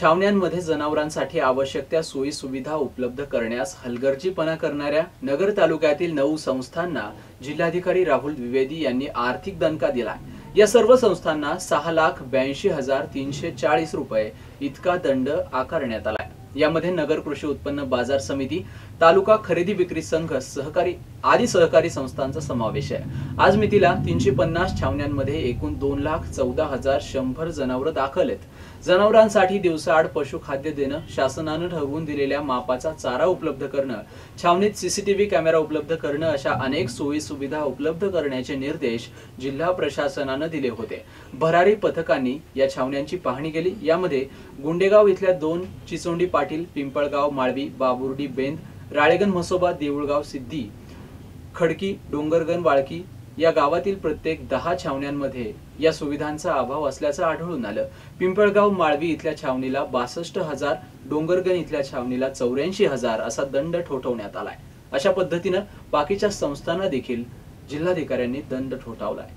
छावण्यांमध्ये जनावरांसाठी आवश्यक त्या सोयी सुविधा उपलब्ध करण्यास हलगर्जीपणा करणाऱ्या नगर तालुक्यातील नऊ संस्थांना जिल्हाधिकारी राहुल द्विवेदी यांनी आर्थिक दणका दिला. या सर्व संस्थांना सहा लाख ब्याऐंशी हजार तीनशे चाळीस रुपये इतका दंड आकारण्यात आला यामध्ये नगर कृषी उत्पन्न बाजार समिती तालुका खरेदी विक्री संघ सहकारी आदी सहकारी संस्थांचा समावेश आहे. आज मितीला तीनशे पन्नास छावण्यांमध्ये एकूण दोन लाख चौदा हजार शंभर जनावरं दाखल आहेत जनावरांसाठी दिवसाआड पशुखाद्य देणं शासनानं ठरवून दिलेल्या मापाचा चारा उपलब्ध करणं छावणीत सीसीटीव्ही कॅमेरा उपलब्ध करणं अशा अनेक सोयी सुविधा उपलब्ध करण्याचे निर्देश जिल्हा प्रशासनानं दिले होते. भरारी पथकांनी या छावण्यांची पाहणी केली. यामध्ये गुंडेगाव इथल्या दोन चिचोंडी पाटील पिंपळगाव माळवी बाबुर्डी बेंद राळेगण म्हसोबा देऊळगाव सिद्धी खडकी डोंगरगण वाळकी या गावातील प्रत्येक दहा छावण्यांमध्ये या सुविधांचा अभाव असल्याचं आढळून आलं. पिंपळगाव माळवी इथल्या छावणीला बासष्ट हजार डोंगरगण इथल्या छावणीला चौऱ्याऐंशी हजार असा दंड ठोठवण्यात आलाय. अशा पद्धतीनं बाकीच्या संस्थांना देखील जिल्हाधिकाऱ्यांनी दंड ठोठावलाय.